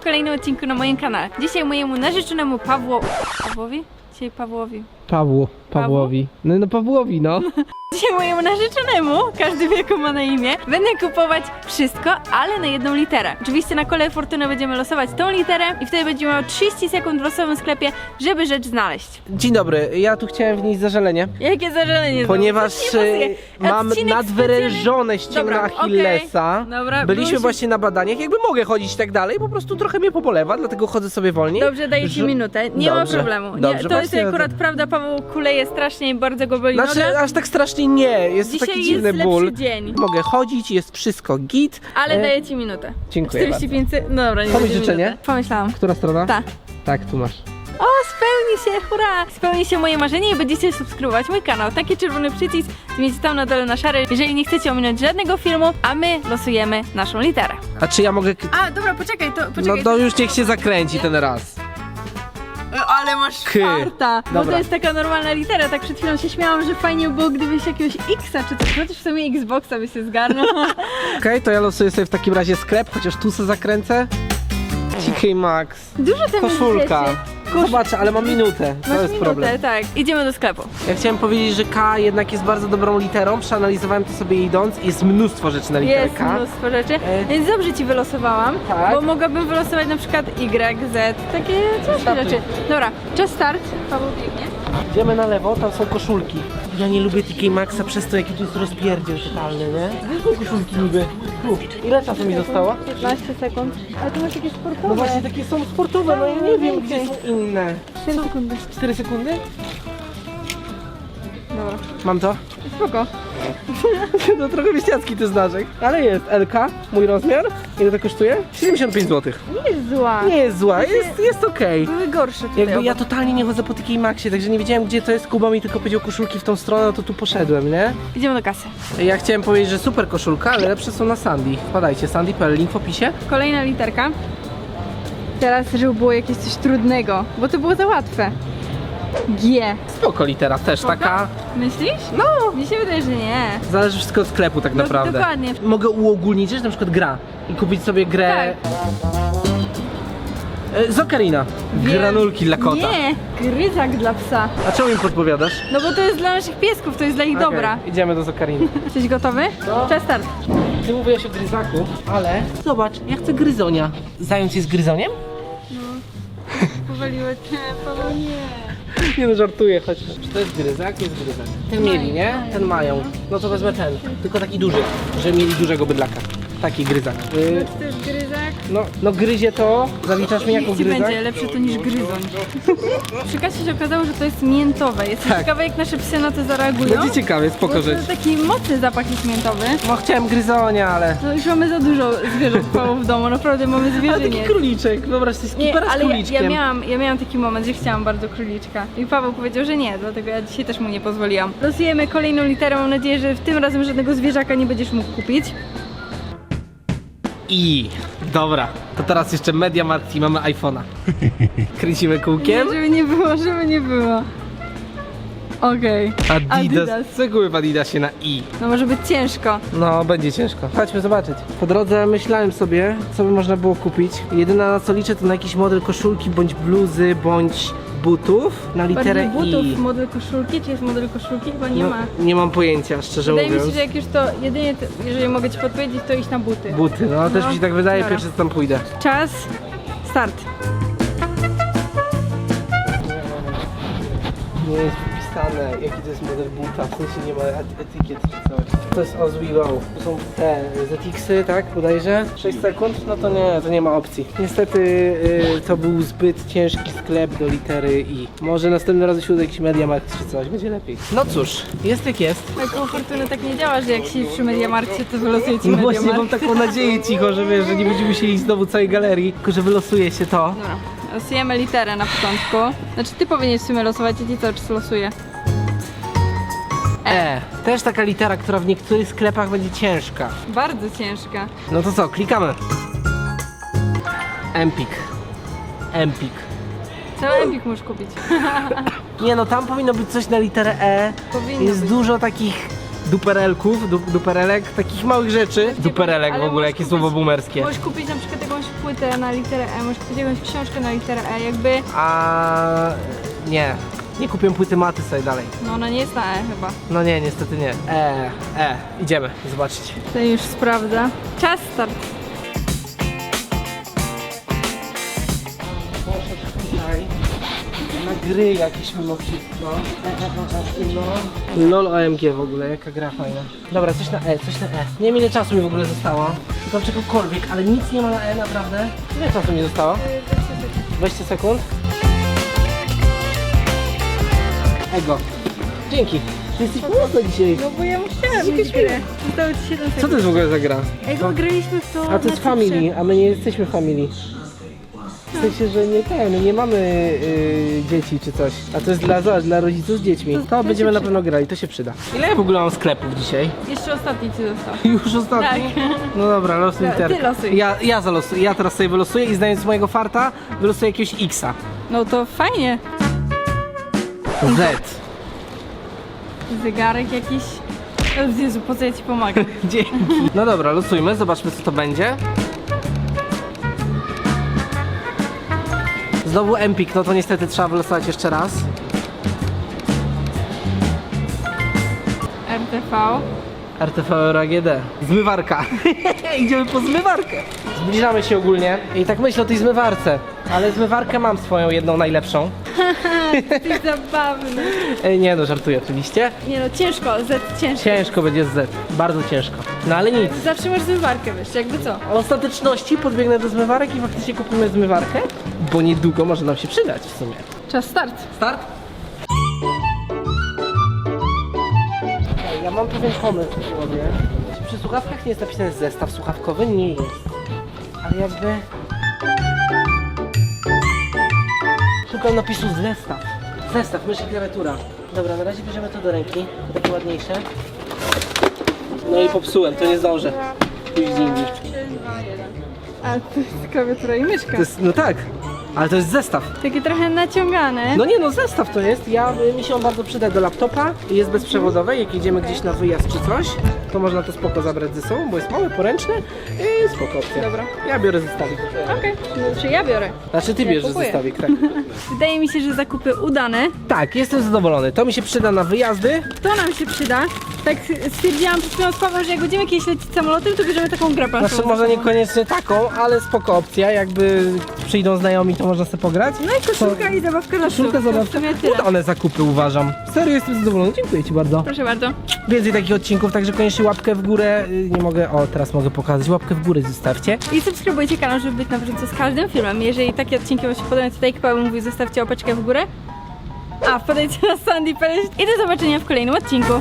w kolejnym odcinku na moim kanale. Dzisiaj mojemu narzeczonemu Pawło... Pawłowi? Dzisiaj Pawłowi. Pawło, Pawłowi. No, no Pawłowi, no. Dzisiaj mojemu narzeczonemu, każdy wie jak ma na imię, będę kupować wszystko, ale na jedną literę. Oczywiście na kole fortuny będziemy losować tą literę i wtedy będziemy miał 30 sekund w losowym sklepie, żeby rzecz znaleźć. Dzień dobry, ja tu chciałem wnieść zażalenie, Jakie zażalenie ponieważ? Coś nie e, pasuje. mam Odcinek nadwyrężone ścięgno Dobra, Achillesa. Dobra, Byliśmy właśnie na badaniach, jakby mogę chodzić i tak dalej, po prostu trochę mnie pobolewa, dlatego chodzę sobie wolniej. Dobrze, daję ci Że- minutę. Nie ma Dobrze, problemu. Nie, dobrze, to jest właśnie akurat prawda, Paweł kuleje strasznie i bardzo go boli Znaczy, noga, aż tak strasznie nie, jest Dzisiaj taki jest dziwny lepszy ból. dzień. Mogę chodzić, jest wszystko git. ale E, daję ci minutę. Dziękuję 45 sekund. No dobra, nie Pomyśl będzie życzenie? minuty. Pomyślałam. Która strona? Ta. Tak, tu masz. O, spełni się, hurra! Spełni się moje marzenie i będziecie subskrybować mój kanał. Taki czerwony przycisk zmieńcie tam na dole na szary, jeżeli nie chcecie ominąć żadnego filmu, a my losujemy naszą literę. A czy ja mogę... A, dobra, poczekaj, to No poczekaj. to już niech się zakręci ten raz. Ale masz farta, bo Dobra. to jest taka normalna litera, tak przed chwilą się śmiałam, że fajnie by było gdybyś jakiegoś X-a czy coś, chociaż w sumie Xboxa by się zgarnął. Okej, to ja losuję sobie w takim razie sklep, chociaż tu se zakręcę. TK Maxx. Dużo tam jest Koszulka. rzeczy. Zobaczę, ale mam minutę. To Masz jest minutę, problem. tak. Idziemy do sklepu. Ja chciałem powiedzieć, że K jednak jest bardzo dobrą literą. Przeanalizowałem to sobie idąc. Jest mnóstwo rzeczy na literę Jest K. mnóstwo rzeczy, E. więc dobrze ci wylosowałam, Tak. bo mogłabym wylosować na przykład Y, Z, takie ciężkie Startuj. rzeczy. Dobra, czas start. Paweł biegnie. Idziemy na lewo, tam są koszulki. Ja nie lubię TK Maxa przez to, jaki tu jest rozpierdziel totalny, nie? Są koszulki niby? Tu. Ile czasu mi zostało? 15 sekund. Ale to masz jakieś sportowe. No właśnie takie są sportowe, no ja nie wiem gdzie są inne. 4 sekundy. 4 sekundy? Dobra. Mam to? Spoko. No trochę wieściacki ty znaczek. Ale jest LK, mój rozmiar. Ile to kosztuje? 75 zł. Nie jest zła. Nie jest zła, jest, jest okej. Były gorsze tutaj Jakby ja obok. totalnie nie chodzę po TK Maxie, także nie wiedziałem gdzie to jest. Kuba mi tylko powiedział koszulki w tą stronę, no to tu poszedłem, nie? Idziemy do kasy. Ja chciałem powiedzieć, że super koszulka, ale lepsze są na Sandy. Wpadajcie, Sandy.pl, link w opisie. Kolejna literka. Teraz, żeby było jakieś coś trudnego, bo to było za łatwe. G. Spoko litera, też taka. Myślisz? No, Mi się wydaje, że nie. zależy wszystko od sklepu tak No, naprawdę. dokładnie. Mogę uogólnić, że na przykład gra i kupić sobie grę e, z Ocarina. Wiem. Granulki dla kota. Nie, gryzak dla psa. A czemu mi podpowiadasz? No bo to jest dla naszych piesków, to jest dla ich dobra. Okej, idziemy do Zokariny. Jesteś gotowy? No. Czas start. Ty mówiłeś o gryzaku, ale zobacz, ja chcę gryzonia. Zając jest gryzoniem? Powaliło cię, Paweł, nie. Nie no, żartuję, choć. Czy to jest gryzak? Jest gryzak. Ten mieli, nie? Ten mają. No to wezmę ten. Tylko taki duży, że mieli dużego bydlaka. Taki gryzak. Y, To jest gryzak. no, no gryzie to, zaliczasz mi jako Niech ci gryzak? będzie lepsze to niż gryzoń. Przy kasie się okazało, że to jest miętowe. Jestem Tak. ciekawa, jak nasze psy na to zareagują. Będzie ciekawie, Bo spoko to rzecz. taki mocny zapach jest miętowy. No chciałem gryzonia, ale... No już mamy za dużo zwierząt w domu, naprawdę mamy Ale taki króliczek, wyobraź sobie Nie, skipera z ale ja, króliczkiem. ja, miałam, ja miałam taki moment, że chciałam bardzo króliczka. I Paweł powiedział, że nie, dlatego ja dzisiaj też mu nie pozwoliłam. Losujemy kolejną literę, mam nadzieję, że w tym razem żadnego zwierzaka nie będziesz mógł kupić. I dobra, to teraz jeszcze Media Markt i mamy iPhone'a. Kręcimy kółkiem. Żeby nie było, żeby nie było. Okej. Adidas. Adidas. Kupię w Adidasie na i? No może być ciężko. No, będzie ciężko. Chodźmy zobaczyć. Po drodze myślałem sobie, co by można było kupić. Jedyne na co liczę to na jakiś model koszulki, bądź bluzy, bądź butów na literę Bardziej butów, I. model koszulki, czy jest model koszulki? Chyba nie no, ma. nie mam pojęcia, szczerze Wydaje mi mówiąc. się, że jak już to jedynie, to, jeżeli mogę ci podpowiedzieć, to iść na buty. Buty, no, też No, mi się tak wydaje, dobra. pierwszy co tam pójdę. Czas, start. Nie jest wpisane, jaki to jest model buta, w sensie nie ma et- etykiet czy coś. To jest Low. To są te ZX-y, tak, bodajże? 6 sekund? No to nie, to nie ma opcji. Niestety y, to był zbyt ciężki sklep do litery I. Może następnym razem się uda jakiś Mediamarkt czy coś, będzie lepiej. No cóż, jest jak jest. Tak koło fortuny tak nie działa, że jak się przy Mediamarkcie, to wylosuje ci No właśnie mam Mediamarkt. taką nadzieję cicho, że wiesz, że nie będziemy musieli iść znowu całej galerii, tylko że wylosuje się to. Dobra, losujemy literę na początku. Znaczy ty powinieneś w sumie losować, ja ci cały czas losuję. E. Też taka litera, która w niektórych sklepach będzie ciężka. Bardzo ciężka. No to co, klikamy. Empik. Empik. Cały Empik musisz kupić. Nie no, tam powinno być coś na literę E. Powinno Jest być. dużo takich duperelków, du, duperelek, takich małych rzeczy. Duperelek w ogóle, możesz jakie kupić- słowo boomerskie. Możesz kupić na przykład jakąś płytę na literę E, możesz kupić jakąś książkę na literę E, jakby, A nie. Nie kupię płyty maty sobie dalej. no ona nie jest na E chyba. No nie, niestety nie. E, e, idziemy zobaczyć. To już sprawdza. Czas start. Proszę tutaj na gry jakieś mimo wszystko. No. LOL OMG w ogóle, jaka gra fajna. Dobra, coś na E, coś na E. Nie wiem ile czasu mi w ogóle zostało. Szukam czegokolwiek, ale nic nie ma na E naprawdę. Ile czasu mi zostało? 20 sekund. Ego. Dzięki. Ty jesteś pomocna dzisiaj. No bo ja musiałam mieć grę. Zostało ci 7 sekund. Co to jest w ogóle za gra? Ej, bo graliśmy w to A to jest family, a my nie jesteśmy family. W sensie, że nie ten, nie mamy y, dzieci czy coś. A to jest dla, zobacz, dla rodziców z dziećmi. To- To, się będziemy na pewno grali, to się przyda. Ile ja w ogóle mam sklepów dzisiaj? Jeszcze ostatni ci został. Już ostatni? Tak. No dobra, losuj Dobra, ty literkę. losuj. Ja, ja zalosuję, ja teraz sobie wylosuję i znając mojego farta, wylosuję jakiegoś X-a. No to fajnie. Z. Zegarek jakiś. O Jezu, po co ja ci pomagam? Dzięki. No dobra, losujmy, zobaczmy co to będzie. Znowu Empik, no to niestety trzeba wylosować jeszcze raz. RTV. RTV AGD. Zmywarka. Idziemy po zmywarkę. Zbliżamy się ogólnie i tak myślę o tej zmywarce. Ale zmywarkę mam swoją jedną najlepszą. Ty zabawny. Nie no, żartuję oczywiście. Nie no, ciężko, Z ciężko. Ciężko będzie z Z. Bardzo ciężko. No ale nic. Zawsze masz zmywarkę, wiesz, jakby co? W ostateczności podbiegnę do zmywarek i faktycznie kupimy zmywarkę, bo niedługo może nam się przydać w sumie. Czas start. Start? Ja mam pewien pomysł w głowie. Czy przy słuchawkach nie jest napisany zestaw słuchawkowy? Nie jest. Ale jakby... Szukam napisu zestaw. Zestaw, mysz i klawiatura. Dobra, na razie bierzemy to do ręki. To takie ładniejsze. No i popsułem, to nie zdążę. Pójść gdzie indziej. A to jest klawiatura i myszka. To jest, no tak, ale to jest zestaw. Takie trochę naciągane. No nie no, zestaw to jest. Ja, y, mi się on bardzo przyda do laptopa. Jest bezprzewodowe, jak jedziemy gdzieś na wyjazd czy coś, to można to spoko zabrać ze sobą, bo jest mały, poręczny i spoko opcja. Dobra. Ja biorę zestawik. Okej, no czy ja biorę. Znaczy ty Ja bierzesz kupuję. zestawik, tak. Wydaje mi się, że zakupy udane. tak, jestem zadowolony. To mi się przyda na wyjazdy. To nam się przyda. Tak stwierdziłam przed chwilą z Pawłem, że jak będziemy kiedyś lecieć samolotem, to bierzemy taką grę planszową. Znaczy może sobą. niekoniecznie taką, ale spoko opcja. Jakby przyjdą znajomi, to można sobie pograć. No i koszulka i zabawka dla Koszulkę sumie tyle. Udane zakupy uważam. Serio jestem zadowolony. Dziękuję Ci bardzo. Proszę bardzo. Więcej takich odcinków, także koniecznie łapkę w górę. y, Nie mogę, o teraz mogę pokazać. Łapkę w górę zostawcie. I subskrybujcie kanał, żeby być na bieżąco z każdym filmem. Jeżeli takie odcinki Wam się podobają, to tak jak Paweł mówił, zostawcie łapeczkę w górę. A, wpadajcie na Sandy Palace i do zobaczenia w kolejnym odcinku.